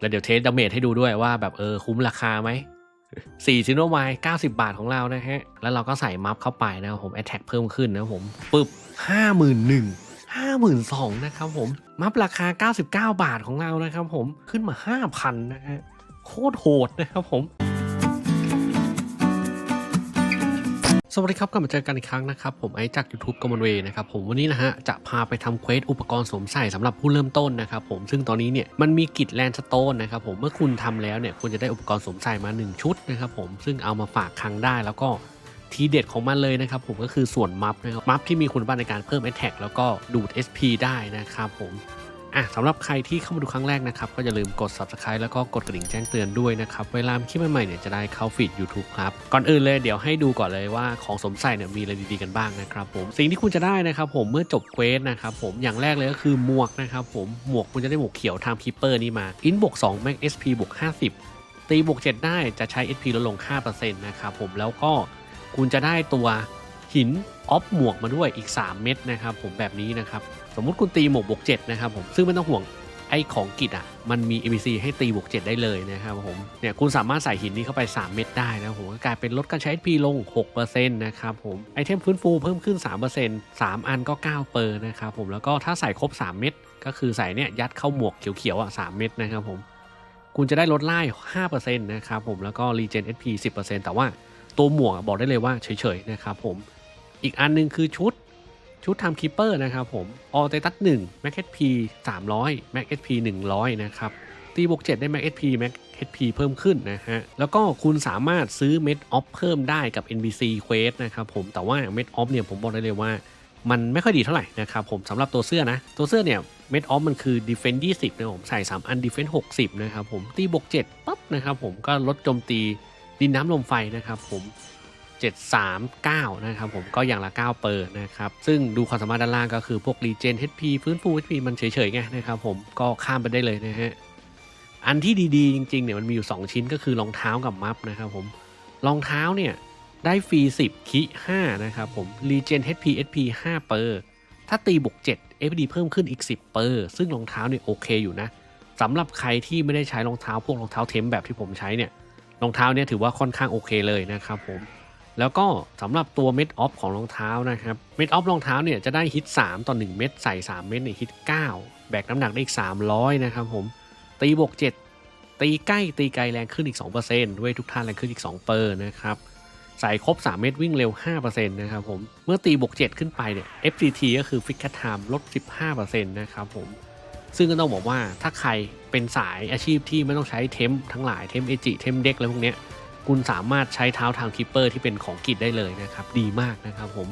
แล้วเดี๋ยวเทสดาเมจให้ดูด้วยว่าแบบเออคุ้มราคาไหมสี่ซิโนไว90 บาทของเรานะฮะ แล้วเราก็ใส่มัฟเข้าไปนะครับผมแอตแทกเพิ่มขึ้นนะครับผมปึ๊บ51,000 52,000นะครับผม มัฟราคา 99 บาทของเรานะครับผมขึ้นมา 5,000นะฮะโคตรโหดนะครับผม สวัสดีครับกลับมาเจอกันอีกครั้งนะครับ ผมไอจาก YouTube กมลเวนะครับผมวันนี้นะฮะ จะพาไปทำเควสอุปกรณ์สวมใส่สำหรับผู้เริ่มต้นนะครับผมซึ่งตอนนี้เนี่ยมันมีกิจแลนสโตนนะครับผมเมื่อคุณทำแล้วเนี่ยคุณจะได้อุปกรณ์สวมใส่มา 1 ชุดนะครับผมซึ่งเอามาฝากคลังได้แล้วก็ทีเด็ดของมันเลยนะครับผมก็คือส่วนมัฟนะครับมัฟที่มีคุณสมบัติในการเพิ่ม a t t a c แล้วก็ดูด SP ได้นะครับผม อะสำหรับใครที่เข้ามาดูครั้งแรกนะครับ ก็อย่าลืมกด subscribe แล้วก็กดกระดิ่งแจ้งเตือนด้วยนะครับ เวลาคลิปใหม่ๆเนี่ยจะได้เข้าฟีด YouTube ครับ ก่อนอื่นเลยเดี๋ยวให้ดูก่อนเลยว่าของสมใส่เนี่ยมีอะไรดีๆกันบ้างนะครับผมสิ่งที่คุณจะได้นะครับผมเมื่อจบเควสนะครับผมอย่างแรกเลยก็คือหมวกนะครับผมหมวกคุณจะได้หมวกเขียวไทม์คีเปอร์นี่มาอินบวก2 Max SP บวก50 ตีบวก7ได้จะใช้ SP ลดลง 5%นะครับผมแล้วก็คุณจะได้ตัว หินออฟหมวกมาด้วยอีก 3 เม็ดนะครับผมแบบนี้นะครับสมมุติคุณตีหมวกบวก7นะครับผมซึ่งไม่ต้องห่วงไอ้ของกิจอะมันมี ABC ให้ตีบวก7ได้เลยนะครับผมเนี่ยคุณสามารถใส่หินนี้เข้าไป 3 เม็ดได้นะผมก็กลายเป็นลดการใช้ HP ลง 6%นะครับผมไอเทมฟื้นฟูเพิ่มขึ้น 3% 3 อันก็9เปอร์นะครับผมแล้วก็ถ้าใส่ครบ 3 เม็ดก็คือใส่เนี่ยยัดเข้าหมวกเขียวๆอะ3เม็ดนะครับผมคุณจะได้ลดไล่5%นะครับผมแล้วก็รีเจน HP 10%แต่ว่าตัวหมวกบอกได้เลยว่าเฉยๆนะครับผม อีกอันหนึงคือชุดชุดทำคีเปอร์นะครับผมออเตตัส1 Max HP 300 Max HP 100นะครับตีบวก7ได้ Max HP Max HP เพิ่มขึ้นนะฮะ แล้วก็คุณสามารถซื้อเม็ดออฟเพิ่มได้กับ NBC Quest นะครับผมแต่ว่าเม็ดออฟเนี่ยผมบอกได้เลยว่า มันไม่ค่อยดีเท่าไหร่นะครับผมสำหรับตัวเสื้อนะ ตัวเสื้อเนี่ยเม็ดออฟมันคือ Defense 20นะผมใส่ 3 อัน Defense 60 นะครับผมตีบวก7ปั๊บนะครับผมก็ลดโจมตีดินน้ำลมไฟนะครับผม 739 นะครับผมก็อย่างละ 9 เปอร์นะครับ ซึ่งดูความสามารถด้านล่างก็คือพวกรีเจน HP ฟื้นฟู HP มันเฉยๆไงนะครับผมก็ข้ามไปได้เลยนะฮะ อันที่ดีๆ จริงๆเนี่ยมันมีอยู่ 2 ชิ้นก็คือรองเท้ากับมัฟนะครับผมรองเท้าเนี่ยได้ฟรี 10 คิ5นะครับผมรีเจน HP HP 5 เปอร์ ถ้าตีบวก7 FD เพิ่มขึ้นอีก 10 เปอร์ ซึ่งรองเท้าเนี่ยโอเคอยู่นะสำหรับใครที่ไม่ได้ใช้รองเท้าพวกรองเท้าเทมแบบที่ผมใช้เนี่ยรองเท้าเนี่ยถือว่าค่อนข้างโอเคเลยนะครับผม แล้วก็สำหรับตัวเม็ดออฟของรองเท้านะครับ เม็ดออฟรองเท้าเนี่ยจะได้ฮิต 3 ต่อ 1 เม็ดใส่ 3 เม็ดเนี่ยฮิต 9 แบกน้ำหนักได้อีก 300 นะครับผม ตีบวก 7 ตีใกล้ตีไกลแรงขึ้นอีก 2%ด้วยทุกท่านแรงขึ้นอีก2เปอร์นะครับใส่ครบ 3 เม็ดวิ่งเร็ว 5%นะครับผม เมื่อตีบวก 7 ขึ้นไปเนี่ย FCT ก็คือ f i x a Time ลด 15%นะครับผม ซึ่งก็ต้องบอกว่าถ้าใครเป็นสายอาชีพที่ไม่ต้องใช้เทมทั้งหลายเทมเอจิเทมเด็กอะไรพวกเนี้ย คุณสามารถใช้เท้าทางคิปเปอร์ที่เป็นของกิจได้เลยนะครับ ดีมากนะครับผม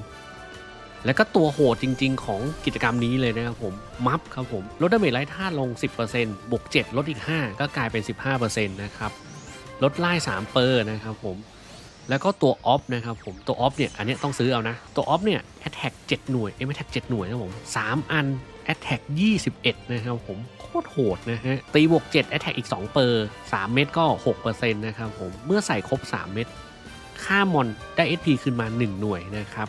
แล้วก็ตัวโหดจริง ๆ ของกิจกรรมนี้เลยนะครับผม มัฟครับผมลดดาเมจไร้ท่าลง 10%บวก7ลดอีก 5 ก็กลายเป็น 15%นะครับลดไล่3เปอร์นะครับผมแล้วก็ตัวออฟนะครับผมตัวออฟเนี่ยอันนี้ต้องซื้อเอานะ ตัวออฟเนี่ยแอตแทก7หน่วยเอ็มแอตแทก7หน่วยนะผม3อัน แทก21 นะครับผมโคตรโหดนะฮะ ตีบวก7แอตแทกอีก 2 เปอร์ 3 เม็ดก็ 6%นะครับผม เมื่อใส่ครบ 3 เม็ดค่ามอนได้ SP ขึ้นมา 1 หน่วยนะครับ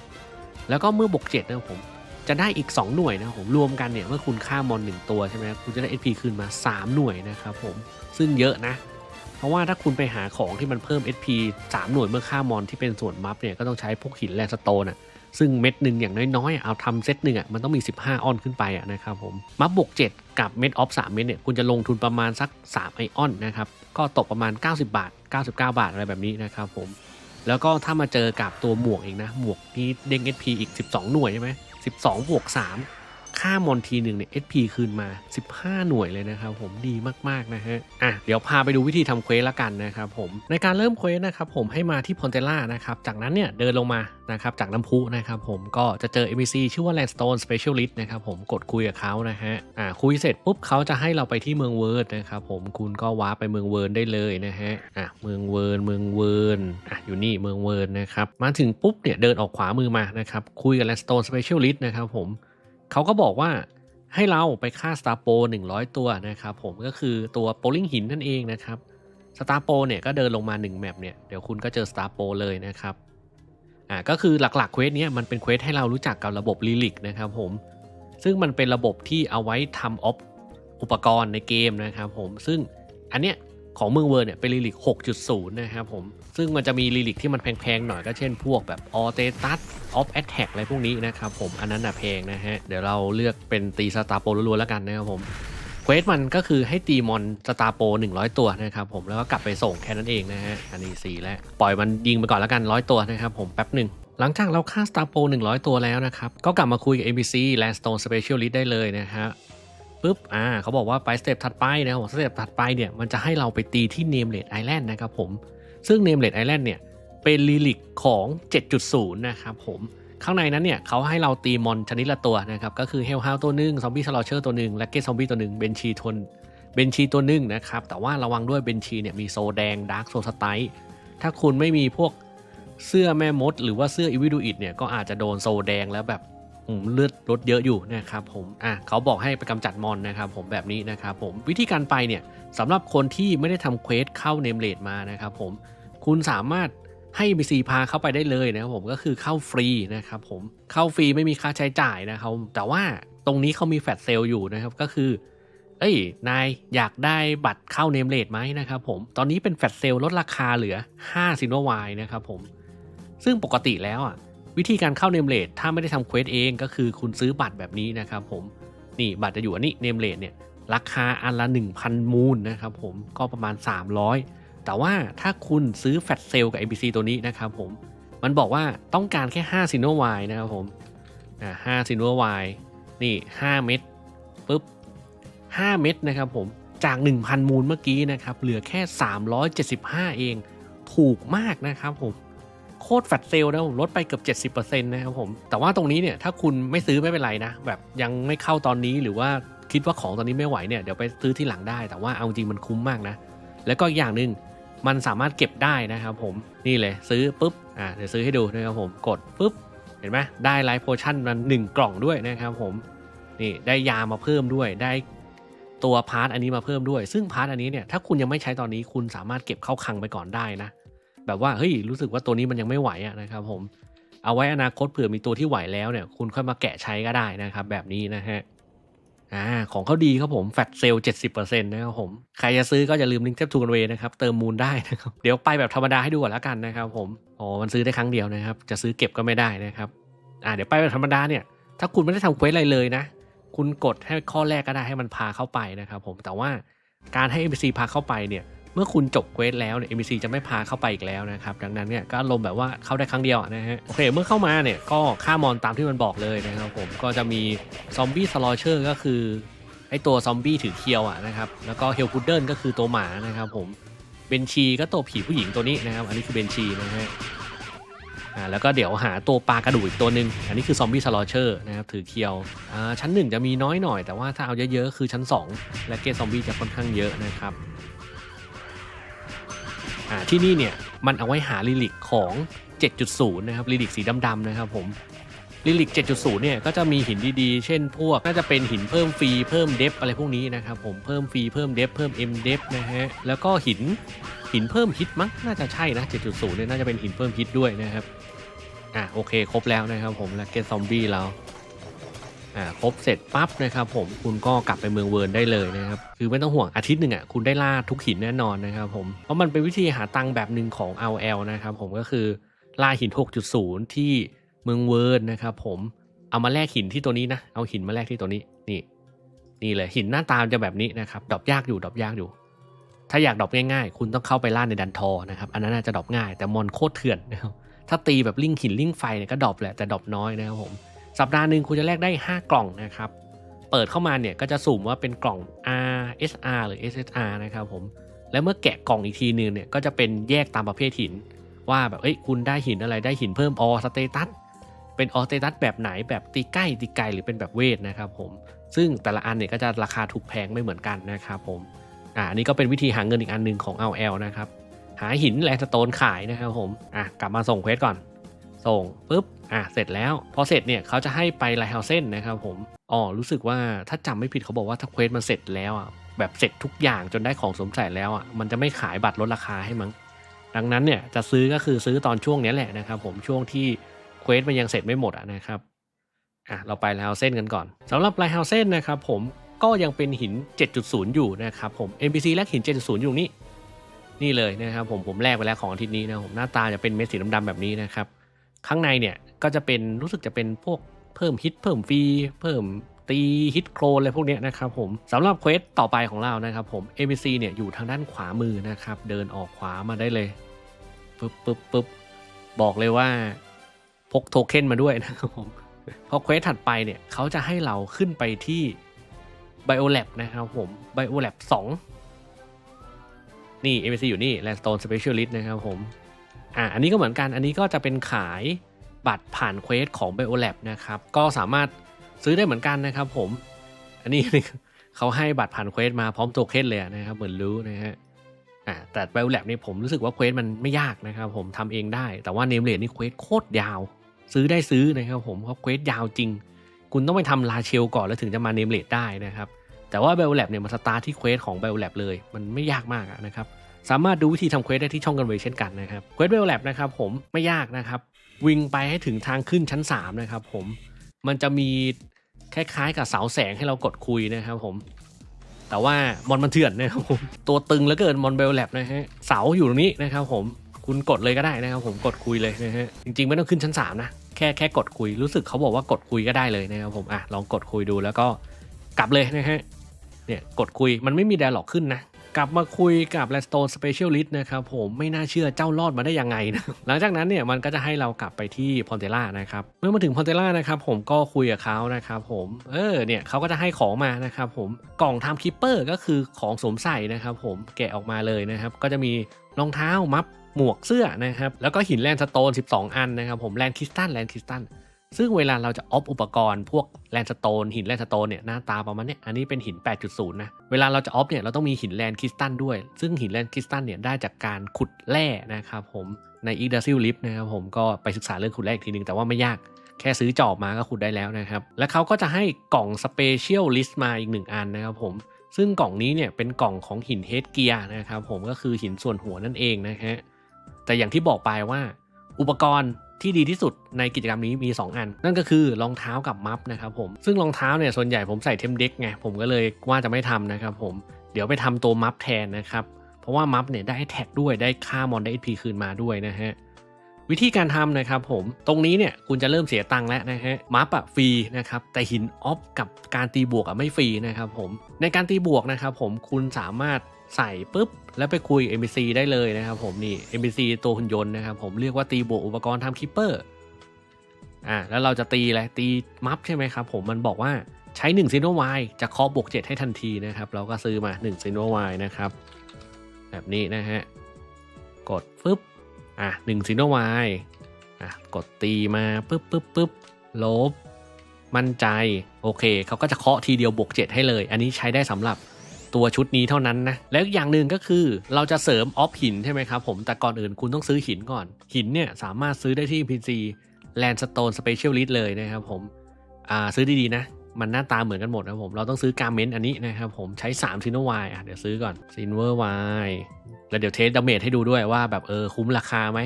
แล้วก็เมื่อบวก 7 นะครับผม จะได้อีก 2 หน่วยนะครับผม รวมกันเนี่ย เมื่อคุณค่ามอน 1 ตัวใช่ไหมคุณจะได้ SP ขึ้นมา 3 หน่วยนะครับผม ซึ่งเยอะนะ เพราะว่าถ้าคุณไปหาของที่มันเพิ่ม SP 3 หน่วยเมื่อค่ามอนที่เป็นส่วนมัฟเนี่ย ก็ต้องใช้พวกหินแลนสโตนอะ ซึ่งเม็ดหนึ่งอย่างน้อยๆเอาทำเซตหนึ่งอะมันต้องมี 15 ออนขึ้นไปอะนะครับผมมัฟบวก7 กับเม็ดออฟ3เม็ดเนี่ยคุณจะลงทุนประมาณสัก 3 ไอออนนะครับก็ตกประมาณ 90 บาท 99 บาทอะไรแบบนี้นะครับผมแล้วก็ถ้ามาเจอกับตัวหมวกเองนะหมวกนี้เด้ง SP อีก 12 หน่วยใช่ไหม12บวก3 ค่ามอนทีหนึ่งเนี่ย SP คืนมา 15 หน่วยเลยนะครับผมดีมาก ๆ นะฮะ อะ เดี๋ยวพาไปดูวิธีทำเควสละกันนะครับผม ในการเริ่มเควสนะครับผมให้มาที่พอนเทล่านะครับ จากนั้นเนี่ยเดินลงมานะครับจากน้ำพุนะครับผมก็จะเจอ NPC ชื่อว่า Landstone Specialist นะครับผมกดคุยกับเขานะฮะ อ่าคุยเสร็จปุ๊บเขาจะให้เราไปที่เมืองเวิร์ดนะครับผมคุณก็ว้าไปเมืองเวิร์นได้เลยนะฮะ อะเมืองเวิร์นเมืองเวิร์นอะอยู่นี่เมืองเวิร์นนะครับมาถึงปุ๊บเนี่ยเดินออกขวามือมานะครับคุยกับ Landstone Specialist นะครับผม เขาก็บอกว่าให้เราไปฆ่าสตาร์โป100 ตัวนะครับผมก็คือตัวโปลิงหินนั่นเองนะครับสตาร์โปเนี่ยก็เดินลงมา 1 แมปเนี่ยเดี๋ยวคุณก็เจอสตาร์โปเลยนะครับอ่าก็คือหลักๆเควสเนี้ยมันเป็นเควสให้เรารู้จักกับระบบลิลิกนะครับผมซึ่งมันเป็นระบบที่เอาไว้ทำออฟอุปกรณ์ในเกมนะครับผมซึ่งอันเนี้ย ของเมืองเวอร์เนี่ยเป็นลิลิก 6.0 นะครับผม ซึ่งมันจะมีลิลิกที่มันแพงๆหน่อยก็เช่นพวกแบบออเตตัสออฟแอตแทกอะไรพวกนี้นะครับผม อันนั้นน่ะแพงนะฮะ เดี๋ยวเราเลือกเป็นตีสตาร์โปล้วนๆแล้วกันนะครับผมเควสมันก็คือให้ตีมอนสตาร์โป 100 ตัวนะครับผมแล้วก็กลับไปส่งแค่นั้นเองนะฮะอันนี้สีแล้วปล่อยมันยิงไปก่อนแล้วกัน 100 ตัวนะครับผมแป๊บหนึ่งหลังจากเราฆ่า Star p o 100 ตัวแล้วนะครับ ก็กลับมาคุยกับ NPC Landstone Specialist ได้เลยนะฮะ ปุ๊บอ่าเขาบอกว่าไปสเต็ปถัดไปนะครับสเต็ปถัดไปเนี่ยมันจะให้เราไปตีที่ Nameless Island นะครับผม ซึ่ง Nameless Island เนี่ยเป็นลีลิกของ 7.0 นะครับผมข้างในนั้นเนี่ยเขาให้เราตีมอนชนิดละตัวนะครับก็คือเฮลฮาวตัวหนึ่งซอมบี้สลอเชอร์ตัวหนึ่งและเกตซอมบี้ตัวหนึ่งเบนชีทนเบนชีตัวหนึ่งนะครับแต่ว่าระวังด้วยเบนชีเนี่ยมีโซแดงดาร์กโซสไตถ้าคุณไม่มีพวกเสื้อแม่มด หรือว่าเสื้ออีวิดูอิดเนี่ยก็อาจจะโดนโซแดงแล้วแบบ เลือดลดเยอะอยู่นะครับผมอะเขาบอกให้ไปกำจัดมอนนะครับผมแบบนี้นะครับผมวิธีการไปเนี่ยสำหรับคนที่ไม่ได้ทำเควสเข้าเนมเลดมานะครับผมคุณสามารถให้ NPC พาเข้าไปได้เลยนะครับผมก็คือเข้าฟรีนะครับผมเข้าฟรีไม่มีค่าใช้จ่ายนะครับแต่ว่าตรงนี้เขามีแฟลชเซลอยู่นะครับก็คือ เอ้ยนายอยากได้บัตรเข้าเนมเลดไหมนะครับผมตอนนี้เป็นแฟลชเซลลดราคาเหลือ 5 ซินโนวายนะครับผมซึ่งปกติแล้วอะ วิธีการเข้าเนมเลดถ้าไม่ได้ทำเควสเองก็คือคุณซื้อบัตรแบบนี้นะครับผมนี่บัตรจะอยู่อันนี้เนมเลดเนี่ยราคาอันละ 1,000 มูลนะครับผมก็ประมาณ 300 แต่ว่าถ้าคุณซื้อแฟลชเซลกับ ABC ตัวนี้นะครับผมมันบอกว่าต้องการแค่5ซินโนวายนะครับผมอ่าซินโนวายนี่ 5 เม็ดปุ๊บ 5 เม็ดนะครับผมจาก 1,000 มูลเมื่อกี้นะครับเหลือแค่ 375 เองถูกมากนะครับผม คตรแฟลตเซลนะผมลดไปเกือบ70%นะครับผม แต่ว่าตรงนี้เนี่ยถ้าคุณไม่ซื้อไม่เป็นไรนะ แบบยังไม่เข้าตอนนี้หรือว่าคิดว่าของตอนนี้ไม่ไหวเนี่ยเดี๋ยวไปซื้อที่หลังได้ แต่ว่าเอาจริงมันคุ้มมากนะ แล้วก็อีกอย่างหนึ่งมันสามารถเก็บได้นะครับผมนี่เลยซื้อปุ๊บอ่าเดี๋ยวซื้อให้ดูนะครับผมกดปุ๊บเห็นไหมได้ไลฟ์โพชั่นมันหนึ่งกล่องด้วยนะครับผมนี่ได้ยามาเพิ่มด้วยได้ตัวพาร์ทอันนี้มาเพิ่มด้วย ซึ่งพาร์ทอันนี้เนี่ยถ้าคุณยังไม่ใช้ตอนนี้คุณสามารถเก็บเข้าคลังไปก่อนได้นะ แบบว่าเฮ้ยรู้สึกว่าตัวนี้มันยังไม่ไหวนะครับผมเอาไว้อนาคตเผื่อมีตัวที่ไหวแล้วเนี่ย คุณค่อยมาแกะใช้ก็ได้นะครับ แบบนี้นะฮะอ่าของเขาดีครับผมแฟตเซลเจ็ดสิบเปอร์เซ็นต์นะครับผมใครจะซื้อก็อย่าลืมลิงก์เทปทูกันเวนะครับ เติมมูลได้นะครับ เดี๋ยวไปแบบธรรมดาให้ดูก่อนแล้วกันนะครับผมอ๋อมันซื้อได้ครั้งเดียวนะครับ จะซื้อเก็บก็ไม่ได้นะครับอ่าเดี๋ยวไปแบบธรรมดาเนี่ย ถ้าคุณไม่ได้ทำเควสอะไรเลยนะ คุณกดให้ข้อแรกก็ได้ให้มันพาเข้าไปนะครับผมแต่ว่าการให้ NPC พาเข้าไปเนี่ย มื่อคุณจบเควสแล้วเนี่ย NPC จะไม่พาเข้าไปอีกแล้วนะครับ ดังนั้นเนี่ยก็อารมณ์แบบว่าเข้าได้ครั้งเดียวนะฮะ โอเค เมื่อเข้ามาเนี่ยก็ฆ่ามอนตามที่มันบอกเลยนะครับผม ก็จะมีซอมบี้สลอเชอร์ก็คือไอตัวซอมบี้ถือเคียวอะนะครับ แล้วก็เฮลกูเดิลก็คือตัวหมานะครับผม เบนชีก็ตัวผีผู้หญิงตัวนี้นะครับ อันนี้คือเบนชีนะฮะอ่าแล้วก็เดี๋ยวหาตัวปลากระดูกอีกตัวหนึ่งอันนี้คือซอมบี้สลอเชอร์นะครับถือเคียวอ่าชั้น 1 จะมีน้อยหน่อย แต่ว่าถ้าเอาเยอะๆ คือชั้น 2 และเกตซอมบี้จะค่อนข้างเยอะนะครับ ที่นี่เนี่ยมันเอาไว้หาลิลิกของ 7.0 นะครับลิลิกสีดำๆนะครับผมลิลิก 7.0 เนี่ยก็จะมีหินดีๆ เช่นพวก น่าจะเป็นหินเพิ่มฟรีเพิ่มเดฟอะไรพวกนี้นะครับผมเพิ่มฟรีเพิ่มเดฟเพิ่ม M เดฟนะฮะแล้วก็หินหินเพิ่มฮิตมั้งน่าจะใช่นะ 7.0 เนี่ยน่าจะเป็นหินเพิ่มฮิตด้วยนะครับอะโอเคครบแล้วนะครับผมและเกตซอมบี้เรา อ่าครบเสร็จปั๊บนะครับผมคุณก็กลับไปเมืองเวิร์นได้เลยนะครับคือไม่ต้องห่วงอาทิตย์หนึ่งอะคุณได้ล่าทุกหินแน่นอนนะครับผมเพราะมันเป็นวิธีหาตังค์แบบหนึ่งของ LL นะครับผมก็คือล่าหิน 6.0 ที่เมืองเวิร์นนะครับผมเอามาแลกหินที่ตัวนี้นะเอาหินมาแลกที่ตัวนี้นี่ นี่เลยหินหน้าตาจะแบบนี้นะครับดอปยากอยู่ดอปยากอยู่ ถ้าอยากดอปง่ายๆ คุณต้องเข้าไปล่าในดันทอนะครับอันนั้นน่าจะดอปง่าย แต่มอนโคตรเถื่อนนะครับถ้าตีแบบลิงหินลิงไฟเนี่ยก็ดอปแหละแต่ดอปน้อยนะครับผม สัปดาห์หนึ่งคุณจะแลกได้ 5 กล่องนะครับ เปิดเข้ามาเนี่ยก็จะสุ่มว่าเป็นกล่อง R SR หรือ SSR นะครับผม และเมื่อแกะกล่องอีกทีนึงเนี่ยก็จะเป็นแยกตามประเภทหิน ว่าแบบเอ้ยคุณได้หินอะไรได้หินเพิ่มออสเตตัสเป็นออสเตตัสแบบไหนแบบตีใกล้ตีไกลหรือเป็นแบบเวทนะครับผม ซึ่งแต่ละอันเนี่ยก็จะราคาถูกแพงไม่เหมือนกันนะครับผมอ่านนี้ก็เป็นวิธีหาเงินอีกอันหนึ่งของ LL นะครับหาหินแลนสโตนขายนะครับผมอะกลับมาส่งเควสก่อน ส่งปุ๊บอะเสร็จแล้ว พอเสร็จเนี่ยเขาจะให้ไปไลท์เฮาเซนนะครับผมอ๋อรู้สึกว่าถ้าจำไม่ผิดเขาบอกว่าถ้าเควสมันเสร็จแล้วอะแบบเสร็จทุกอย่างจนได้ของสมใส่แล้วอะมันจะไม่ขายบัตรลดราคาให้มั้งดังนั้นเนี่ยจะซื้อก็คือซื้อตอนช่วงนี้แหละนะครับผมช่วงที่เควสมันยังเสร็จไม่หมดอะนะครับอะเราไปไลท์เฮาเซนกันก่อนสำหรับไลท์เฮาเซนนะครับผมก็ยังเป็นหิน 7.0 อยู่นะครับผม NPC แลกหิน 7.0 อยู่นี่นี่เลยนะครับผมผมแลกไปแล้วของอาทิตย์นี้นะผมหน้าตาจะเป็นเม็ดสีดำๆแบบนี้นะครับ ข้างในเนี่ยก็จะเป็นรู้สึกจะเป็นพวกเพิ่มฮิตเพิ่มฟรีเพิ่มตีฮิตโครนอะไรพวกนี้นะครับผมสำหรับเควสต่อไปของเรานะครับผม NPC เนี่ยอยู่ทางด้านขวามือนะครับเดินออกขวามาได้เลยปึ๊บปึ๊บปึ๊บบอกเลยว่าพกโทเค็นมาด้วยนะครับผมพอเควสถัดไปเนี่ยเขาจะให้เราขึ้นไปที่ Biolab นะครับผม Biolab 2 นี่ NPC อยู่นี่ Landstone Specialist นะครับผม อ่าอันนี้ก็เหมือนกันอันนี้ก็จะเป็นขายบัตรผ่านเควสของ Biolab นะครับก็สามารถซื้อได้เหมือนกันนะครับผม อันนี้เขาให้บัตรผ่านเควสมาพร้อมโทเค็นเลยนะครับเหมือนรู้นะฮะอ่าแต่ Biolab นี่ผมรู้สึกว่าเควสมันไม่ยากนะครับผมทำเองได้ แต่ว่าเนมเลดนี่เควสโคตรยาว ซื้อได้ซื้อนะครับผมเพราะเควสยาวจริง คุณต้องไปทำลาเชลก่อนแล้วถึงจะมาเนมเลดได้นะครับแต่ว่า Biolab เนี่ยมันสตาร์ทที่เควสของ Biolab เลย มันไม่ยากมากนะครับ สามารถดูวิธีทำเควสได้ที่ช่องกันเวเช่นกันนะครับเควส Biolab นะครับผมไม่ยากนะครับ วิ่งไปให้ถึงทางขึ้นชั้น 3 นะครับผมมันจะมีคล้ายๆ กับเสาแสงให้เรากดคุยนะครับผม แต่ว่ามอนมันเถื่อนนะครับผมตัวตึงเหลือเกินมอนเบลแลบนะฮะเสาอยู่ตรงนี้นะครับผมคุณกดเลยก็ได้นะครับ ผมกดคุยเลยนะฮะจริงๆไม่ต้องขึ้นชั้น 3 นะแค่แค่กดคุยรู้สึกเขาบอกว่ากดคุยก็ได้เลยนะครับผมอะลองกดคุยดูแล้วก็กลับเลยนะฮะเนี่ยกดคุยมันไม่มี d ด a l ล็อกขึ้นนะ กลับมาคุยกับ Redstone Specialist นะครับผมไม่น่าเชื่อเจ้ารอดมาได้ยังไงนะหลังจากนั้นเนี่ยมันก็จะให้เรากลับไปที่พอนเทล่านะครับเมื่อมาถึงพอนเทล่านะครับผมก็คุยกับเขานะครับผมเออเนี่ยเขาก็จะให้ของมานะครับผมกล่องทำคิปเปอร์ก็คือของสวมใส่นะครับผมแกะออกมาเลยนะครับก็จะมีรองเท้ามัฟหมวกเสื้อนะครับแล้วก็หินแลนสโตน 12 อันนะครับผมแลนคริสตัลแลนคริสตัล ซึ่งเวลาเราจะออฟอุปกรณ์พวกแลนสโตนหินแลนสโตนเนี่ยหน้าตาประมาณเนี้ยอันนี้เป็นหิน 8.0 นะ เวลาเราจะออฟเนี่ยเราต้องมีหินแลนคริสตัลด้วย ซึ่งหินแลนคริสตัลเนี่ยได้จากการขุดแร่นะครับผมในอีกดาซิลลิฟนะครับผมก็ไปศึกษาเรื่องขุดแร่อีกทีนึงแต่ว่าไม่ยากแค่ซื้อจอบมาก็ขุดได้แล้วนะครับ และเขาก็จะให้กล่องสเปเชียลลิสต์มาอีกหนึ่งอันนะครับผมซึ่งกล่องนี้เนี่ยเป็นกล่องของหินเฮดเกียร์นะครับผมก็คือหินส่วนหัวนั่นเองนะฮะแต่อย่างที่บอกไปว่า อุปกรณ์ที่ดีที่สุดในกิจกรรมนี้มี 2 อัน นั่นก็คือรองเท้ากับมัฟนะครับผมซึ่งรองเท้าเนี่ยส่วนใหญ่ผมใส่เทมเด็กไงผมก็เลยว่าจะไม่ทำนะครับผมเดี๋ยวไปทำตัวมัฟแทนนะครับเพราะว่ามัฟเนี่ยได้แท็กด้วยได้ค่ามอนได้ HP คืนมาด้วยนะฮะวิธีการทำนะครับผมตรงนี้เนี่ยคุณจะเริ่มเสียตังค์แล้วนะฮะมัฟอะฟรีนะครับแต่หินออฟกับการตีบวกอะไม่ฟรีนะครับผมในการตีบวกนะครับผมคุณสามารถ ใส่ปุ๊บ แล้วไปคุย NPC ได้เลยนะครับผมนี่ NPC ตัวหุ่นยนต์นะครับผมเรียกว่าตีบวกอุปกรณ์ทำคิปเปอร์อ่าแล้วเราจะตีอะไรตีมัฟใช่ไหมครับผมมันบอกว่าใช้1ซิโนไวจะเคาะบวก7ให้ทันทีนะครับเราก็ซื้อมา1ซิโนไวนะครับแบบนี้นะฮะกดปุ๊บอะหนึ่งซีโนไวอะกดตีมาปึ๊บปึ๊บปึ๊บลบ มั่นใจ โอเค เขาก็จะเคาะทีเดียวบวก 7 ให้เลย อันนี้ใช้ได้สำหรับ ตัวชุดนี้เท่านั้นนะ แล้วอย่างหนึ่งก็คือเราจะเสริมออฟหินใช่ไหมครับผม แต่ก่อนอื่นคุณต้องซื้อหินก่อน หินเนี่ยสามารถซื้อได้ที่ PC Landstone Specialist เลยนะครับผม อ่าซื้อดีๆนะ มันหน้าตาเหมือนกันหมดนะผม เราต้องซื้อการเมนต์อันนี้นะครับผม ใช้3ซินเวอร์ไวอะเดี๋ยวซื้อก่อนซินเวอร์ไวแล้วเดี๋ยวเทสดาเมจให้ดูด้วยว่าแบบเออคุ้มราคาไหม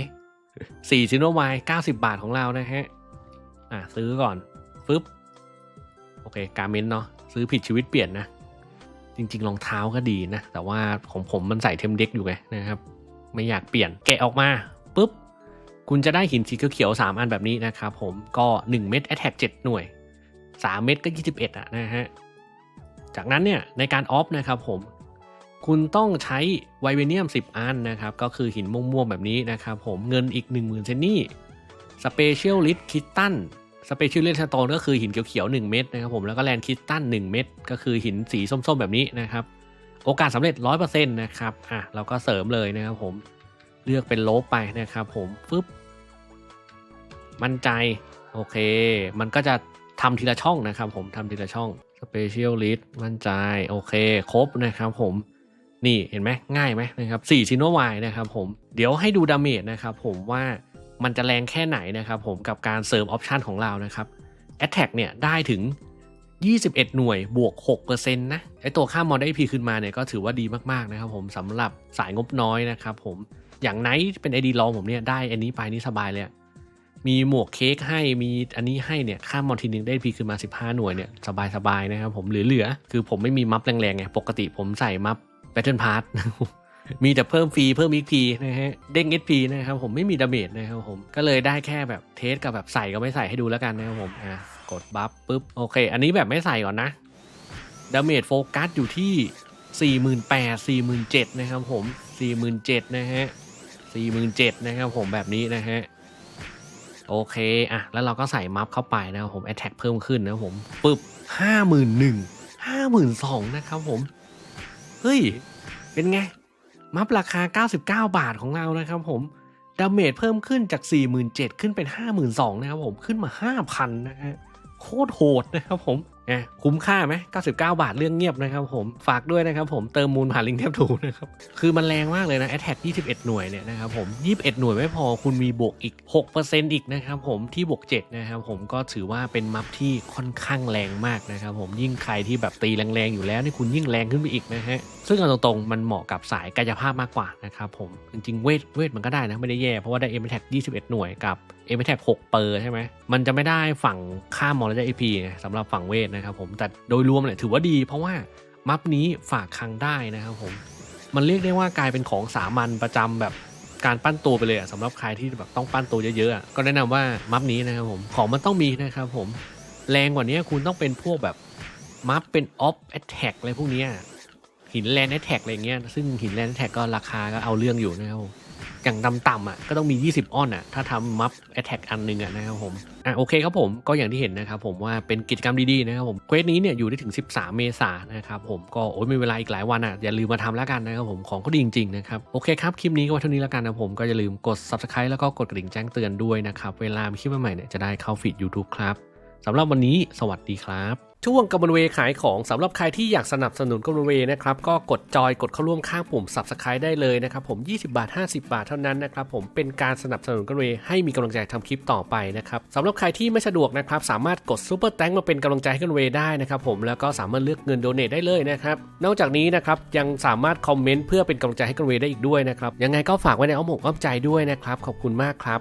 4ซินเวอร์ไว90บาทของเรานะฮะ อะซื้อก่อนฟึบโอเค การเมนต์เนาะซื้อผิดชีวิตเปลี่ยนนะ จริงๆรองเท้าก็ดีนะ แต่ว่าของผมมันใส่เทมเด็กอยู่ไงนะครับ ไม่อยากเปลี่ยนแกะออกมาปุ๊บ คุณจะได้หินสีเขียวๆ3อันแบบนี้นะครับผมก็ 1 เม็ด Attack 7หน่วย 3 เม็ดก็ 21อะนะฮะจากนั้นเนี่ยในการออฟนะครับผมคุณต้องใช้ไวเวเนียม 10 อันนะครับ ก็คือหินม่วงๆแบบนี้นะครับผมเงินอีก 10,000 เซนนี่สเปเชียลลิทคิตตัน สเปเชียลเลิทสโตนก็คือหินเขียวๆ1เม็ดนะครับผมแล้วก็แลนคิตตัน1เม็ดก็คือหินสีส้มๆ แบบนี้นะครับ โอกาสสำเร็จ 100%นะครับอะเราก็เสริมเลยนะครับผมเลือกเป็นโลบไปนะครับผมฟึบมั่นใจ โอเค มันก็จะทำทีละช่องนะครับผมทำทีละช่อง Special List มั่นใจ โอเค ครบนะครับผมนี่เห็นไหมง่ายไหมนะครับ4ชิโนวายนะครับผมเดี๋ยวให้ดูดาเมจนะครับผมว่า มันจะแรงแค่ไหนนะครับผมกับการเสริมออปชันของเรานะครับ Attack เนี่ยได้ถึง 21 หน่วยบวก 6%นะไอตัวค่ามอนได้พีขึ้นมาเนี่ยก็ถือว่าดีมากๆนะครับผมสำหรับสายงบน้อยนะครับผมอย่างไนท์เป็นไอดีลองผมเนี่ยได้อันนี้ไปนี่สบายเลยมีหมวกเค้กให้มีอันนี้ให้เนี่ยค่ามอนทีนึงได้พีคืนมา 15 หน่วยเนี่ยสบายๆนะครับผมเหลือๆคือผมไม่มีมัฟแรงๆไงปกติผมใส่มัฟแบทเทิลพาร์ท มีแต่เพิ่มฟรีเพิ่มอีกพีนะฮะเด้งเอสพีนะครับผมไม่มีดาเมจนะครับผมก็เลยได้แค่แบบเทสกับแบบใส่ก็ไม่ใส่ให้ดูแล้วกันนะครับผมอะกดบัฟปุ๊บโอเค อันนี้แบบไม่ใส่ก่อนนะดาเมจโฟกัสอยู่ที่ 48,000 47,000นะครับผม47,000นะฮะ47,000นะครับผมแบบนี้นะฮะโอเคอะแล้วเราก็ใส่มัฟเข้าไปนะครับผม Attack เพิ่มขึ้นนะครับผมปึ๊บ51,000 52,000นะครับผมเฮ้ยเป็นไง มัฟราคา 99 บาทของเรานะครับผมดาเมจเพิ่มขึ้นจาก 47,000 ขึ้นเป็น 52,000 นะครับผม ขึ้นมา 5,000 นะฮะ โคตรโหดนะครับผมะคุ้มค่าไหม99 บาทเรื่องเงียบนะครับผมฝากด้วยนะครับผมเติมมูลผ่านลิงก์เทปทูนะครับคือมันแรงมากเลยนะ Attack 21 หน่วยเนี่ยนะครับผม 21 หน่วยไม่พอคุณมีบวกอีก 6%อีกนะครับผมที่บวก 7 นะครับผมก็ถือว่าเป็นมัฟที่ค่อนข้างแรงมากนะครับผมยิ่งใครที่แบบตีแรงๆอยู่แล้วนี่คุณยิ่งแรงขึ้นไปอีกนะฮะซึ่งเอาตรงๆ มันเหมาะกับสายกายภาพมากกว่านะครับผมจริงๆเวทเวทมันก็ได้นะไม่ได้แย่เพราะว่าได้ M Attack 21 หน่วยกับ M Attack 6เปอร์ใช่ไหมมันจะไม่ได้ฝั่งข้ามมอลและ AP ไงสำหรับฝั่งเวทนะครับผมแต่โดยรวมเนี่ยถือว่าดีเพราะว่ามัฟนี้ฝากคังได้นะครับผม มันเรียกได้ว่ากลายเป็นของสามัญประจำแบบการปั้นตัวไปเลยอะสำหรับใครที่แบบต้องปั้นตัวเยอะๆก็แนะนำว่ามัฟนี้นะครับผมของมันต้องมีนะครับผมแรงกว่านี้คุณต้องเป็นพวกแบบมัฟเป็นออฟแอตแทกอะไรพวกนี้หินแลนด์แอตแทกอะไรเงี้ยซึ่งหินแลนด์แอตแทกก็ราคาก็เอาเรื่องอยู่นะครับผม อย่างต่ำๆอะก็ต้องมี 20อ้อนอะ ถ้าทำมัฟแอตแทกอันหนึงอะนะครับผม อะโอเคครับผมก็อย่างที่เห็นนะครับผมว่าเป็นกิจกรรมดีๆนะครับผมเควสนี้เนี่ยอยู่ได้ถึง 13 เมษายนนะครับผมก็โอ้ยมีเวลาอีกหลายวันอะอย่าลืมมาทำแล้วกันนะครับผมของก็ดีจริงๆนะครับโอเคครับคลิปนี้ก็ว้เท่านี้แล้วกันนะผมก็อย่าลืมกด subscribe แล้วก็กดกระดิ่งแจ้งเตือนด้วยนะครับเวลามีคลิปใหม่ๆเนี่ยจะได้เข้าฟีด YouTube ครับสำหรับวันนี้สวัสดีครับ ช่วงกำมะเวขายของสำหรับใครที่อยากสนับสนุนกำมะเวนะครับก็กดจอยกดเข้าร่วมข้างปุ่ม subscribe ได้เลยนะครับผม 20 บาท 50 บาทเท่านั้นนะครับผมเป็นการสนับสนุนกำมะเวให้มีกำลังใจทำคลิปต่อไปนะครับสำหรับใครที่ไม่สะดวกนะครับสามารถกดซูเปอร์แตงมาเป็นกำลังใจให้กำมะเวได้นะครับผมแล้วก็สามารถเลือกเงินโดเนทได้เลยนะครับนอกจากนี้นะครับยังสามารถคอมเมนต์เพื่อเป็นกำลังใจให้กำมะเวได้อีกด้วยนะครับยังไงก็ฝากไว้ในอ้อมอกอ้อมใจด้วยนะครับขอบคุณมากครับ